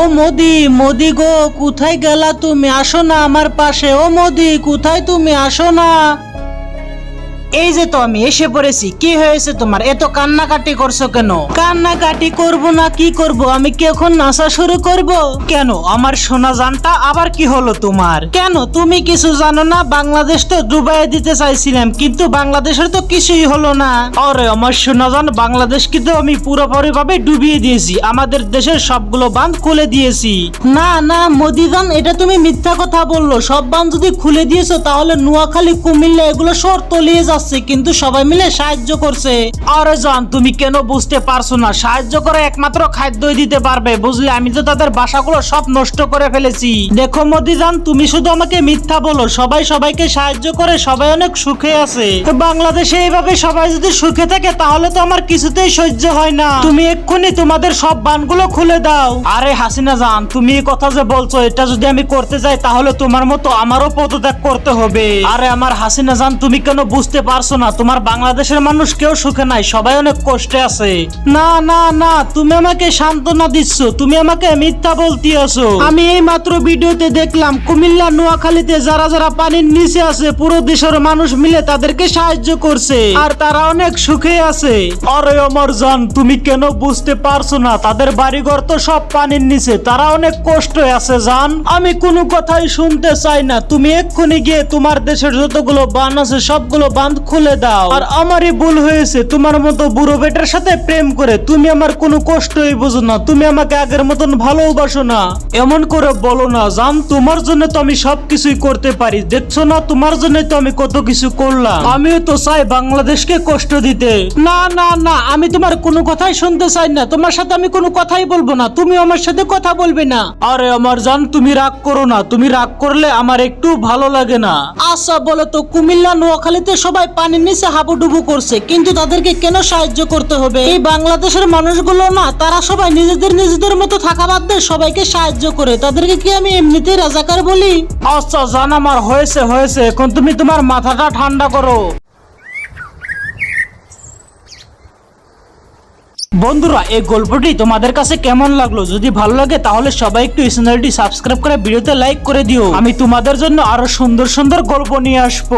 ও মোদি মোদি গো, কোথায় গেলা তুমি? আসো না আমার পাশে। ও মোদি, কোথায় তুমি? আসো না। এই যে তো আমি এসে পড়েছি, কি হয়েছে তোমার? এত কান্নাকাটি করছ কেন? কান্নাকাটি করব না, কি করব? আমি কি এখন নাচা শুরু করব? কেন? আমার সোনা জানটা আবার কি হলো তোমার? কেন? তুমি কিছু জানো না? বাংলাদেশ তো ডুবাই দিতে চাইছিলাম, কিন্তু বাংলাদেশের তো কিছুই হলো না। আরে, আমার সোনা জান বাংলাদেশ কিন্তু আমি পুরোপুরি ভাবে ডুবিয়ে দিয়েছি। আমাদের দেশের সবগুলো বাঁধ খুলে দিয়েছি। না না, মোদি মোদিজান এটা তুমি মিথ্যা কথা বলল। সব বাঁধ যদি খুলে দিয়েছ, তাহলে নোয়াখালী, কুমিল্লা, এগুলো সর, তলিয়ে যাচ্ছে কিন্তু সবাই মিলে সাহায্য করছে। আরে জান, তুমি কেন বুঝতে পারছ না? সাহায্য করে একমাত্র খাদ্যই দিতে পারবে, বুঝলে? আমি তো তাদের বাসাগুলো সব নষ্ট করে ফেলেছি। দেখো মোদিজান তুমি শুধু আমাকে মিথ্যা বলো। সবাই সবাইকে সাহায্য করে, সবাই অনেক সুখে আছে। তো বাংলাদেশে এইভাবে সবাই যদি সুখে থাকে, তাহলে তো আমার কিছুতেই সহ্য হয় না। তুমি এক্ষুনি তোমাদের সব বানগুলো খুলে দাও। আরে হাসিনা জান, তুমি এই কথা যে বলছো, এটা যদি আমি করতে যাই, তাহলে তোমার মতো আমারও পদত্যাগ করতে হবে। আরে আমার হাসিনা জান, তুমি কেন বুঝতে পারছ না। তোমার বাংলাদেশের মানুষ কেউ সুখে নাই, সবাই অনেক কষ্টে আছে। না না না, তুমি আমাকে সান্ত্বনা দিচ্ছ, তুমি আমাকে মিথ্যা বলতে আছো আমি এই মাত্র ভিডিওতে দেখলাম, কুমিল্লা, নোয়াখালীতে যারা যারা পানির নিচে আছে, পুরো দেশের মানুষ মিলে তাদেরকে সাহায্য করছে, আর তারা অনেক সুখে আছে। আরে আমার জান, তুমি কেন বুঝতে পারছ না? তাদের বাড়িঘর তো সব পানির নিচে, তারা অনেক কষ্ট আছে জান। আমি কোনো কথাই শুনতে চাই না। তুমি এক্ষুনি গিয়ে তোমার দেশের যতগুলো বান আছে, সবগুলো বাঁধ খুলে দাও। আর আমারই ভুল হয়েছে, তোমার মতো বুড়ো বেটার সাথে প্রেম করে। তুমি আমার কোনো কষ্টই বুঝো না, তুমি আমাকে আগের মতন ভালোবাসো না। এমন করে বলো না, জান, তোমার জন্য তো আমি সবকিছুই করতে পারি, দেখছ না, তোমার জন্য তো আমি কত কিছু করলাম। আমিও তো চাই বাংলাদেশকে কষ্ট দিতে। না না না, আমি তোমার কোনো কথাই শুনতে চাই না, তোমার সাথে আমি কোনো কথাই বলব না, তুমি আমার সাথে কথা বলবে না। আরে আমার জান, তুমি রাগ করো না, তুমি রাগ করলে আমার একটু ভালো লাগে না। আচ্ছা বলো তো, কুমিল্লা, নোয়াখালীতে সবাই পানির নিচে হাবুডুবু করছে, কিন্তু তাদেরকে কেন সাহায্য করতে হবে? এই বাংলাদেশের মানুষগুলো না, তারা সবাই নিজেদের নিজেদের মতো থাকা সবাইকে সাহায্য করে। তাদেরকে কি আমি এমনিতেই রাজাকার বলি? আচ্ছা জান আমার, হয়েছে হয়েছে। এখন তুমি তোমার মাথাটা ঠান্ডা করো। বন্ধুরা, এই গল্পটি তোমাদের কাছে কেমন লাগল? যদি ভালো লাগে, তাহলে সবাই একটু চ্যানেলটি সাবস্ক্রাইব করে, ভিডিওতে লাইক করে দিও। আমি তোমাদের জন্য আরও সুন্দর সুন্দর গল্প নিয়ে আসব।